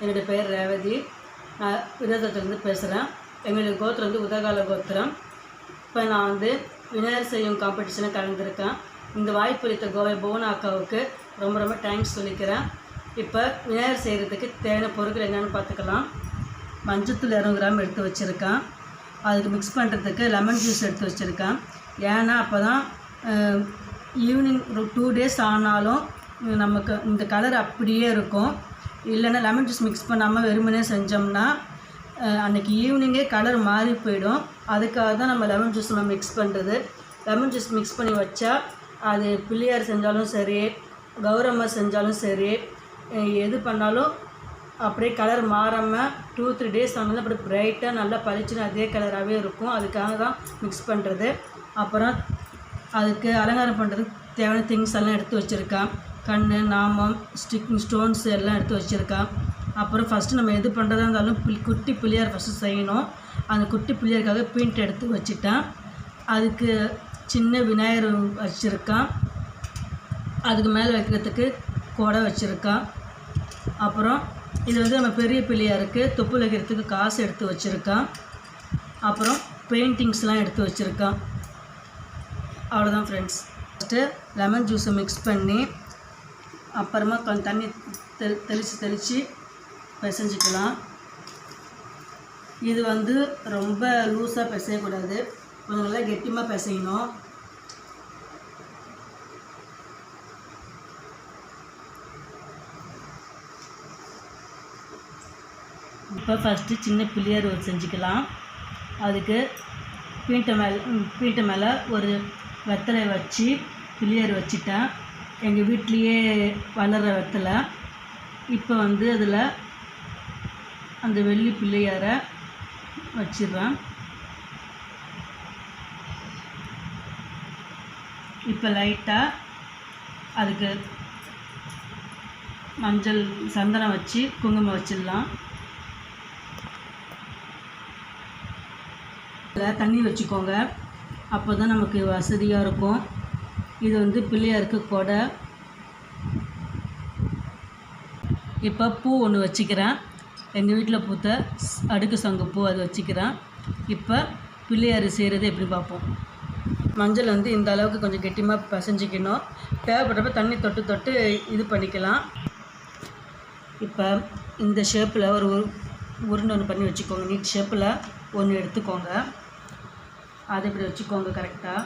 என்னுடைய பெயர் ரேவதி. நான் விருதுலேருந்து பேசுகிறேன் எங்களுடைய கோத்திரம் வந்து உதகால கோத்திரம். இப்போ நான் வந்து விநாயகர் செய்யும் காம்படிஷனில் கலந்துருக்கேன். இந்த வாய்ப்பு அளித்த கோவை புவனா அக்காவுக்கு ரொம்ப ரொம்ப தேங்க்ஸ் சொல்லிக்கிறேன். இப்போ விநாயகர் செய்கிறதுக்கு தேவையான பொருட்கள் என்னென்னு பார்த்துக்கலாம். மஞ்சத்தூள் இரநூறு கிராம் எடுத்து வச்சுருக்கேன். அதுக்கு மிக்ஸ் பண்ணுறதுக்கு லெமன் ஜூஸ் எடுத்து வச்சுருக்கேன். ஏன்னா அப்போ தான் ஈவினிங் ஒரு டூ டேஸ் ஆனாலும் நமக்கு இந்த கலர் அப்படியே இருக்கும். இல்லைன்னா லெமன் ஜூஸ் மிக்ஸ் பண்ணாமல் வெறுமனே செஞ்சோம்னா அன்றைக்கி அன்னைக்கு ஈவினிங்கே கலர் மாறி போயிடும். அதுக்காக தான் நம்ம லெமன் ஜூஸ் நம்ம மிக்ஸ் பண்ணுறது லெமன் ஜூஸ் மிக்ஸ் பண்ணி வச்சா அது பிள்ளையார் செஞ்சாலும் சரி கௌரம்மா செஞ்சாலும் சரி எது பண்ணாலும் அப்படியே கலர் மாறாமல் டூ த்ரீ டேஸ் ஆனாலும் அப்படியே பிரைட்டாக நல்லா பளிச்சுன்னு அதே கலராகவே இருக்கும். அதுக்காக தான் மிக்ஸ் பண்ணுறது அப்புறம் அதுக்கு அலங்காரம் பண்ணுறதுக்கு தேவையான திங்ஸ் எல்லாம் எடுத்து வச்சுருக்கேன். கண் நாமம் ஸ்டிக் ஸ்டோன்ஸ் எல்லாம் எடுத்து வச்சுருக்கேன் அப்புறம் ஃபஸ்ட்டு நம்ம எது பண்ணுறதா இருந்தாலும் குட்டி பிள்ளையார் ஃபஸ்ட்டு செய்யணும். அந்த குட்டி பிள்ளையாருக்காக பெயிண்ட் எடுத்து வச்சுட்டேன். அதுக்கு சின்ன விநாயகர் வச்சுருக்கேன் அதுக்கு மேலே வைக்கிறதுக்கு கொடை வச்சுருக்கேன் அப்புறம் இது வந்து நம்ம பெரிய பிள்ளையாருக்கு தொப்பு வைக்கிறதுக்கு காசு எடுத்து வச்சுருக்கேன் அப்புறம் பெயிண்டிங்ஸ்லாம் எடுத்து வச்சுருக்கேன் அவ்வளோதான் ஃப்ரெண்ட்ஸ் ஃபஸ்ட்டு லெமன் ஜூஸை மிக்ஸ் பண்ணி அப்புறமா கொஞ்சம் தண்ணி தெளி தெளித்து தெளித்து பிசைஞ்சிக்கலாம். இது வந்து ரொம்ப லூஸாக பிசையக்கூடாது. கொஞ்சம் நல்லா கெட்டியமாக பிசையணும். இப்போ ஃபஸ்ட்டு சின்ன பிள்ளையார் ஒரு செஞ்சுக்கலாம். அதுக்கு பீட்டை மேலே பீட்டை மேலே ஒரு வெத்தலை வச்சு பிள்ளையார் வச்சுட்டேன். எங்கள் வீட்லேயே வளர்கிற வெத்தலை இப்போ வந்து அதில் அந்த வெள்ளி பிள்ளையாரை வச்சிடுறேன். இப்போ லைட்டாக அதுக்கு மஞ்சள் சந்தனம் வச்சு குங்குமம் வச்சிடலாம். தண்ணி வச்சுக்கோங்க. அப்போ தான் நமக்கு வசதியாக இருக்கும். இது வந்து பிள்ளையாருக்கு கொடை. இப்போ பூ ஒன்று வச்சுக்கிறேன். எங்கள் வீட்டில் பூத்த அடுக்கு சங்கு பூ அது வச்சுக்கிறேன். இப்போ பிள்ளையார் செய்கிறது எப்படி பார்ப்போம்? மஞ்சள் வந்து இந்த அளவுக்கு கொஞ்சம் கெட்டியமாக பசைஞ்சிக்கணும். தேவைப்படுறப்ப தண்ணி தொட்டு தொட்டு இது பண்ணிக்கலாம். இப்போ இந்த ஷேப்பில் ஒரு உரு- உருண்டை ஒன்று பண்ணி வச்சுக்கோங்க. நீட் ஷேப்பில் ஒன்று எடுத்துக்கோங்க. அதை இப்படி வச்சுக்கோங்க கரெக்டாக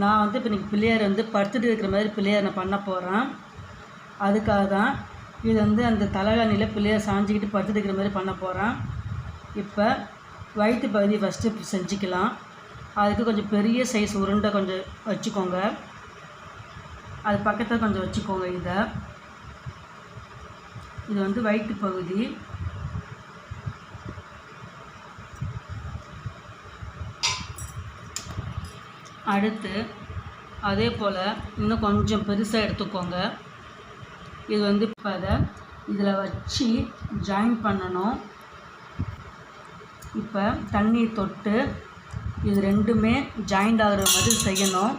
நான் வந்து இப்போ இன்றைக்கி பிள்ளையார் வந்து படுத்துட்டு இருக்கிற மாதிரி பிள்ளையார் நான் பண்ண போகிறேன் அதுக்காக தான் இது வந்து அந்த தலைகாணியில் பிள்ளையார் சாஞ்சிக்கிட்டு படுத்துட்டு இருக்கிற மாதிரி பண்ண போகிறேன் இப்போ வயிற்று பகுதி ஃபஸ்ட்டு செஞ்சுக்கலாம். அதுக்கு கொஞ்சம் பெரிய சைஸ் உருண்டை கொஞ்சம் வச்சுக்கோங்க. அது பக்கத்தில் கொஞ்சம் வச்சுக்கோங்க இதை. இது வந்து வயிற்று பகுதி. அடுத்து அதே போல் இன்னும் கொஞ்சம் பெருசாக எடுத்துக்கோங்க. இது வந்து இப்போ அதை இதில் வச்சு ஜாயின் பண்ணணும். இப்போ தண்ணி தொட்டு இது ரெண்டுமே ஜாயிண்ட் ஆகிற மாதிரி செய்யணும்.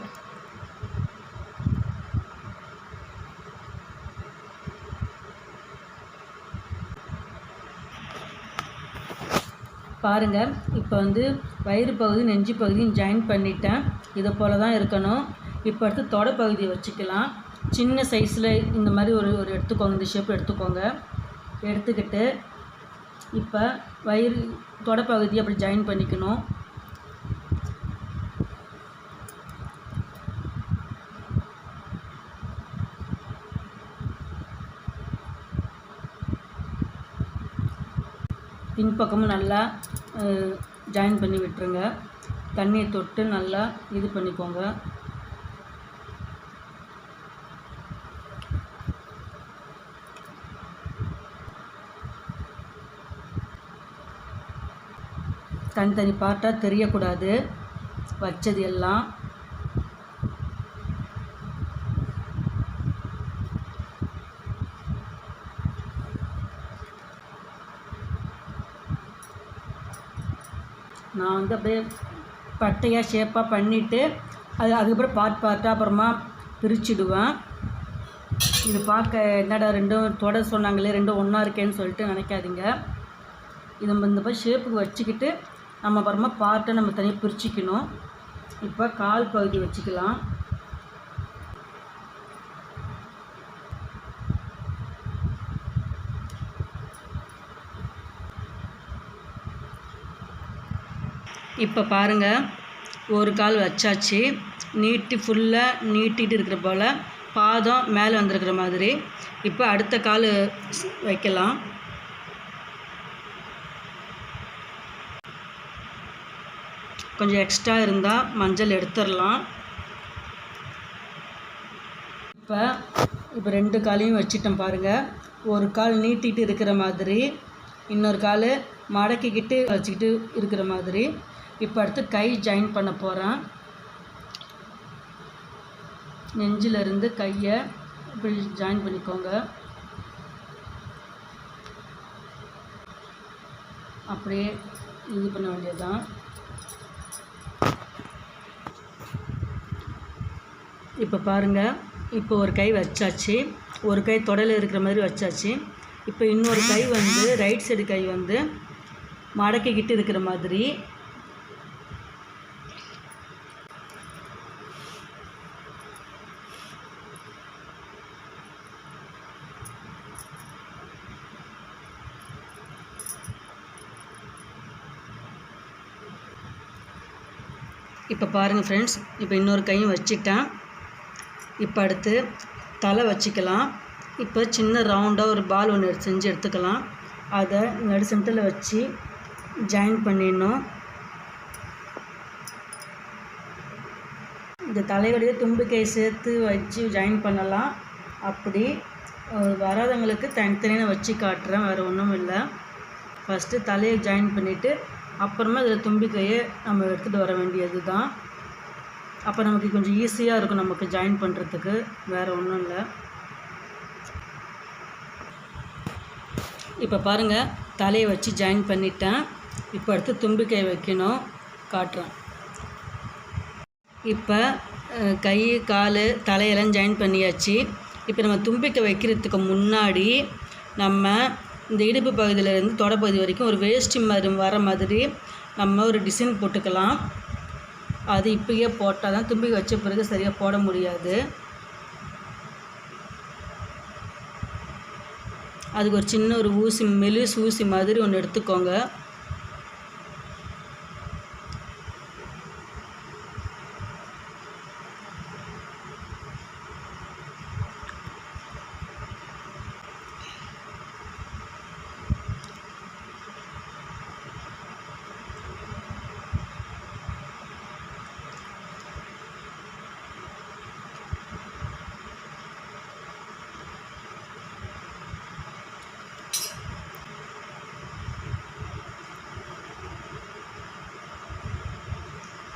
பாருங்கள் இப்போ வந்து வயிறு பகுதி நெஞ்சு பகுதியும் ஜாயின் பண்ணிட்டேன். இது போல் தான் இருக்கணும். இப்போ அடுத்து தொடை பகுதியை வச்சுக்கலாம். சின்ன சைஸில் இந்த மாதிரி ஒரு ஒரு எடுத்துக்கோங்க. இந்த ஷேப் எடுத்துக்கோங்க. எடுத்துக்கிட்டு இப்போ வயிறு தொடை பகுதியை அப்படி ஜாயின் பண்ணிக்கணும். பின்பக்கமும் நல்லா ஜாயின் பண்ணி விட்டுருங்க. தண்ணியை தொட்டு நல்லா இது பண்ணிக்கோங்க. தனித்தனி பார்ட்டாக தெரியக்கூடாது. வச்சது எல்லாம். நான் வந்து அப்படியே பட்டையாக ஷேப்பாக பண்ணிவிட்டு அது அதுக்கப்புறம் பார்ட் பார்ட்டாக அப்புறமா பிரிச்சுடுவேன். இது பார்க்க என்னடா ரெண்டும் தொடர் சொன்னாங்களே ரெண்டும் ஒன்றா இருக்கேன்னு சொல்லிட்டு நினைக்காதீங்க. இது நம்ம இந்த மாதிரி ஷேப்புக்கு வச்சுக்கிட்டு நம்ம அப்புறமா பார்ட்டை நம்ம தனியாக பிரிச்சுக்கணும். இப்போ கால் பகுதி வச்சுக்கலாம். இப்போ பாருங்கள் ஒரு கால் வச்சாச்சு. நீட்டி ஃபுல்லாக நீட்டிகிட்டு இருக்கிற போல் பாதம் மேலே வந்திருக்கிற மாதிரி. இப்போ அடுத்த கால் வைக்கலாம். கொஞ்சம் எக்ஸ்ட்ரா இருந்தால் மஞ்சள் எடுத்துடலாம். இப்போ இப்போ ரெண்டு காலையும் வச்சிட்டேன் பாருங்கள் ஒரு கால் நீட்டிகிட்டு இருக்கிற மாதிரி இன்னொரு கால் மடக்கிக்கிட்டு வச்சுக்கிட்டு இருக்கிற மாதிரி. இப்போ அடுத்து கை ஜாயின் பண்ண போகிறேன் நெஞ்சிலிருந்து கையை இப்படி ஜாயின் பண்ணிக்கோங்க. அப்படியே இது பண்ண வேண்டியதுதான். இப்போ பாருங்கள் இப்போ ஒரு கை வச்சாச்சு. ஒரு கை தொடல இருக்கிற மாதிரி வச்சாச்சு. இப்போ இன்னொரு கை வந்து ரைட் சைடு கை வந்து மடக்கிக்கிட்டு இருக்கிற மாதிரி இப்போ பாருங்கள் ஃப்ரெண்ட்ஸ் இப்போ இன்னொரு கையும் வச்சுக்கிட்டேன். இப்போ அடுத்து தலை வச்சுக்கலாம். இப்போ சின்ன ரவுண்டாக ஒரு பால் ஒன்று செஞ்சு எடுத்துக்கலாம். அதை நடு சென்டரில் வச்சு ஜாயின் பண்ணிடணும். இந்த தலைவலியை தும்பிக்கையை சேர்த்து வச்சு ஜாயின் பண்ணலாம். அப்படி வராதவங்களுக்கு தனித்தனியாக வச்சு காட்டுறேன் வேறு ஒன்றும் இல்லை. ஃபஸ்ட்டு தலையை ஜாயின் பண்ணிவிட்டு அப்புறமா இதில் தும்பிக்கையை நம்ம எடுத்துகிட்டு வர வேண்டியது தான் அப்போ நமக்கு கொஞ்சம் ஈஸியாக இருக்கும் நமக்கு ஜாயின் பண்ணுறதுக்கு வேறு ஒன்றும் இல்லை. இப்போ பாருங்கள் தலையை வச்சு ஜாயின் பண்ணிட்டேன். இப்போ அடுத்து தும்பிக்கை வைக்கணும். காட்டுறேன். இப்போ கை கால் தலையெல்லாம் ஜாயின் பண்ணியாச்சு. இப்போ நம்ம தும்பிக்கை வைக்கிறதுக்கு முன்னாடி நம்ம இந்த இடுப்பு பகுதியிலேருந்து தொடப்பகுதி வரைக்கும் ஒரு வேஷ்டி மாதிரி வர மாதிரி நம்ம ஒரு டிசைன் போட்டுக்கலாம். அது இப்பயே போட்டால் தான் தும்பி வச்ச பிறகு சரியாக போட முடியாது. அதுக்கு ஒரு சின்ன ஒரு ஊசி மெலிஸ் ஊசி மாதிரி ஒன்று எடுத்துக்கோங்க.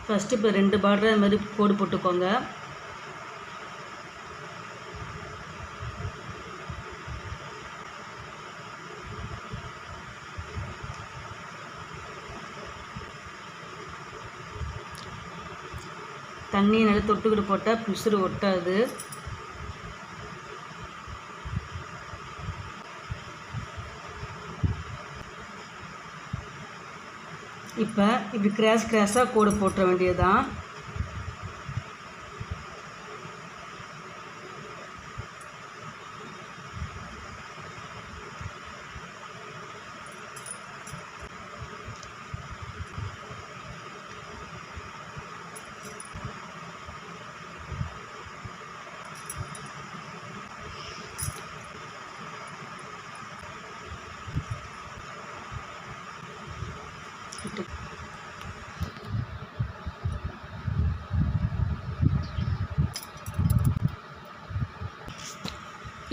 ஃபஸ்ட்டு இப்போ ரெண்டு பார்டர் அது மாதிரி கோடு போட்டுக்கோங்க. தண்ணியை நல்லா தொட்டுக்கிட்டு போட்டால் பிசுறு ஒட்டாது. இப்போ இப்படி கிராஸ் கிராஸாக கோடு போட்டுற வேண்டியதுதான்.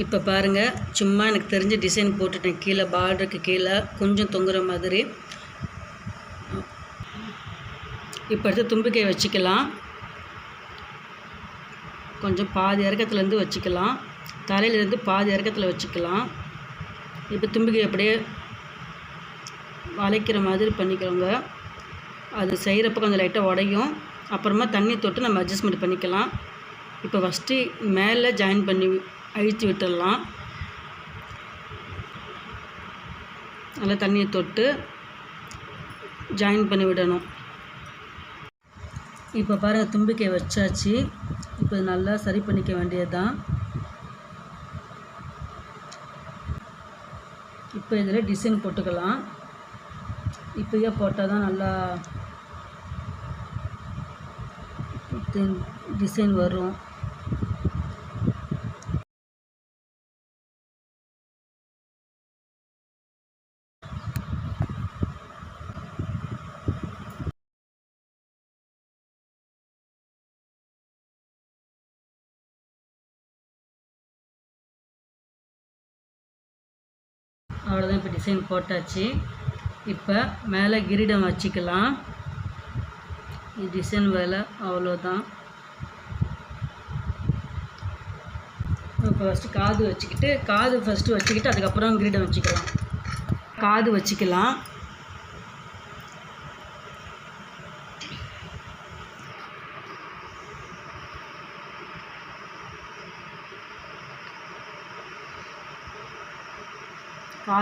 இப்போ பாருங்கள் சும்மா எனக்கு தெரிஞ்ச டிசைன் போட்டுட்டேன். கீழே பார்டருக்கு கீழே கொஞ்சம் தொங்குற மாதிரி. இப்போ எடுத்து தும்பிக்கை வச்சுக்கலாம். கொஞ்சம் பாதி இறக்கத்துலேருந்து வச்சுக்கலாம். தலையிலேருந்து பாதி இறக்கத்தில் வச்சுக்கலாம். இப்போ தும்பிக்கை அப்படியே வளைக்கிற மாதிரி பண்ணிக்கிறோங்க அது செய்கிறப்ப கொஞ்சம் லைட்டாக உடையும். அப்புறமா தண்ணி தொட்டு நம்ம அட்ஜஸ்ட்மெண்ட் பண்ணிக்கலாம். இப்போ ஃபஸ்ட்டு மேலே ஜாயின் பண்ணி அழித்து விட்டுடலாம். நல்லா தண்ணியை தொட்டு ஜாயின் பண்ணி விடணும். இப்போ பாருங்கள் தும்பிக்கை வச்சாச்சு. இப்போ நல்லா சரி பண்ணிக்க வேண்டியது தான் இப்போ இதில் டிசைன் போட்டுக்கலாம். இப்போயே போட்டால் தான் நல்லா டிசைன் வரும். அவ்வளோதான் இப்போ டிசைன் போட்டாச்சு. இப்போ மேலே கிரீடம் வச்சுக்கலாம். டிசைன் வேலை அவ்வளோதான் இப்போ ஃபஸ்ட்டு காது வச்சுக்கிட்டு காது ஃபஸ்ட்டு வச்சுக்கிட்டு அதுக்கப்புறம் கிரீடம் வச்சுக்கலாம். காது வச்சுக்கலாம்.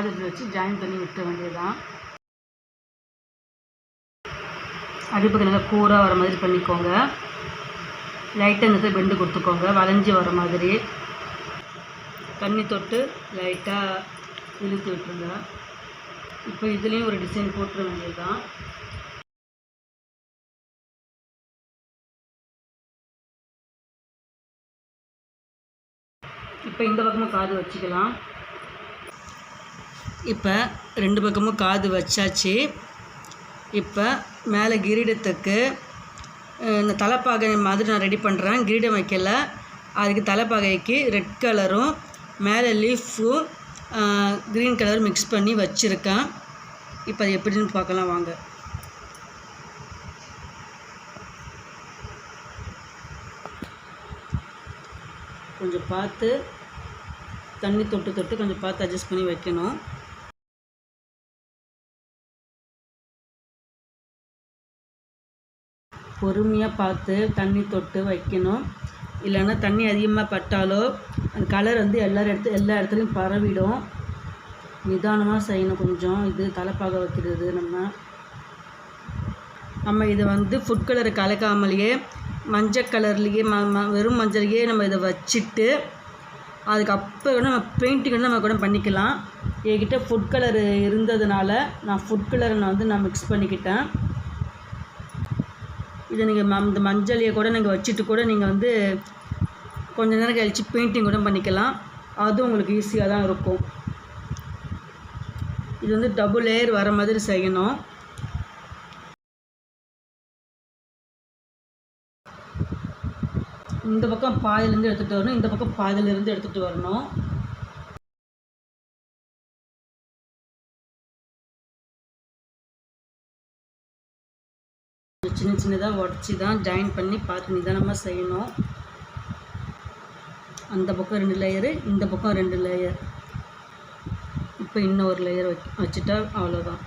காது வச்சு ஜாயின் பண்ணி விட்ட வேண்டியதுதான். அடிப்புக்கு நல்லா கூராக வர மாதிரி பண்ணிக்கோங்க. லைட்டாக இந்த பெண்டு கொடுத்துக்கோங்க. வளைஞ்சி வர மாதிரி. தண்ணி தொட்டு லைட்டாக இழுத்து விட்டுருங்க. இப்போ இதுலேயும் ஒரு டிசைன் போட்டுற வேண்டியது தான் இப்போ இந்த பக்கமும் காது வச்சுக்கலாம். இப்போ ரெண்டு பக்கமும் காது வச்சாச்சு. இப்போ மேலே கிரீடத்துக்கு இந்த தலைப்பாகை மாதிரி நான் ரெடி பண்ணுறேன் கிரீடம் வைக்கல. அதுக்கு தலைப்பாகைக்கு ரெட் கலரும் மேலே லீஃபும் க்ரீன் கலரும் மிக்ஸ் பண்ணி வச்சுருக்கேன். இப்போ அது எப்படின்னு பார்க்கலாம் வாங்க. கொஞ்சம் பார்த்து தண்ணி தொட்டு தொட்டு கொஞ்சம் பார்த்து அட்ஜஸ்ட் பண்ணி வைக்கணும். பொறுமையாக பார்த்து தண்ணி தொட்டு வைக்கணும். இல்லைன்னா தண்ணி அதிகமாக பட்டாலோ அந்த கலர் வந்து எல்லா இடத்து எல்லா இடத்துலையும் பரவிடும். நிதானமாக செய்யணும் கொஞ்சம். இது தலைப்பாக வைக்கிறது நம்ம. நம்ம இதை வந்து ஃபுட் கலரை கலக்காமலேயே மஞ்சள் கலர்லேயே ம ம வெறும் மஞ்சள்லேயே நம்ம இதை வச்சுட்டு அதுக்கப்புறம் நம்ம பெயிண்டிங் வந்து நம்ம கூட பண்ணிக்கலாம். என்கிட்ட ஃபுட் கலர் இருந்ததுனால நான் ஃபுட் கலரை நான் வந்து நான் மிக்ஸ் பண்ணிக்கிட்டேன். இதை நீங்கள் ம இந்த மஞ்சளையை கூட நீங்கள் வச்சுட்டு கூட நீங்கள் வந்து கொஞ்ச நேரம் கழித்து பெயிண்டிங் கூட பண்ணிக்கலாம். அதுவும் உங்களுக்கு ஈஸியாக தான் இருக்கும். இது வந்து டபுள் லேயர் வர மாதிரி செய்யணும். இந்த பக்கம் பாதியிலேருந்து எடுத்துகிட்டு வரணும். இந்த பக்கம் பாதியிலேருந்து எடுத்துகிட்டு வரணும். சின்ன சின்னதாக உடச்சி தான் ஜாயின் பண்ணி பார்த்து நிதானமாக செய்யணும். அந்த பக்கம் ரெண்டு லேயரு இந்த பக்கம் ரெண்டு லேயர் இப்போ இன்னும் ஒரு லேயர் வச் வச்சுட்டா அவ்வளோதான்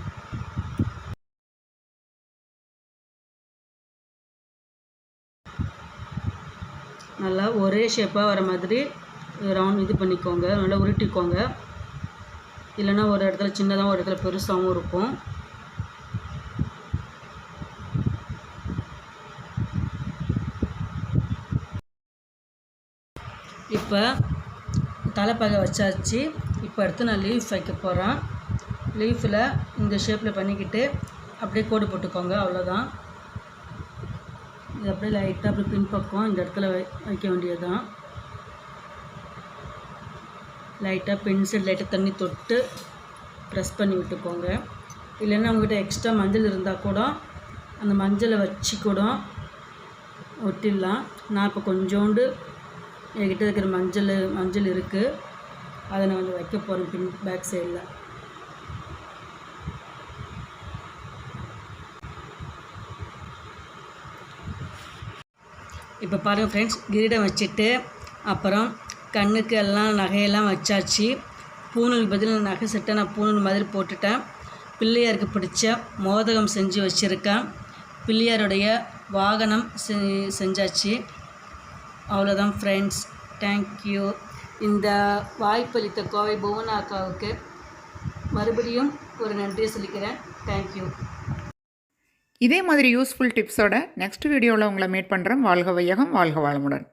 நல்லா ஒரே ஷேப்பாக வர மாதிரி ரவுண்ட் இது பண்ணிக்கோங்க. நல்லா உருட்டிக்கோங்க. இல்லைன்னா ஒரு இடத்துல சின்னதாக ஒரு இடத்துல பெருசாகவும் இருக்கும். இப்போ தலைப்பகை வச்சாச்சு. இப்போ அடுத்து நான் லீஃப் வைக்க போகிறேன் லீஃபில் இந்த ஷேப்பில் பண்ணிக்கிட்டு அப்படியே கோடு போட்டுக்கோங்க அவ்வளோதான் இது அப்படியே லைட்டாக அப்படி பின்பக்கம் இந்த இடத்துல வை வைக்க வேண்டியது தான் லைட்டாக பென்சில் லைட்டாக தண்ணி தொட்டு ப்ரெஸ் பண்ணி விட்டுக்கோங்க. இல்லைன்னா உங்கள்கிட்ட எக்ஸ்ட்ரா மஞ்சள் இருந்தால் கூட அந்த மஞ்சளை வச்சு கூட ஒட்டிடலாம். நான் இப்போ கொஞ்சோண்டு என்கிட்ட இருக்கிற மஞ்சள் மஞ்சள் இருக்குது அதை நான் வந்து வைக்க போகிறேன் பின் பேக் சைடில் இப்போ பாருங்கள் ஃப்ரெண்ட்ஸ் கிரீடம் வச்சுட்டு அப்புறம் கண்ணுக்கு எல்லாம் நகையெல்லாம் வச்சாச்சு. பூணூல் பதில் நகை செட்டை நான் பூணூல் மாதிரி போட்டுட்டேன். பிள்ளையாருக்கு பிடிச்ச மோதகம் செஞ்சு வச்சுருக்கேன். பிள்ளையாருடைய வாகனம் செ செஞ்சாச்சு. அவ்வளோதான் ஃப்ரெண்ட்ஸ் தேங்க்யூ இந்த வாய்ப்பளித்த கோவை புவனா அக்காவுக்கு மறுபடியும் ஒரு நன்றியை சொல்லிக்கிறேன். தேங்க்யூ இதே மாதிரி யூஸ்ஃபுல் டிப்ஸோட நெக்ஸ்ட் வீடியோவில் உங்களை மீட் பண்ணுறேன் வாழ்க வையகம் வாழ்க வாழமுடன்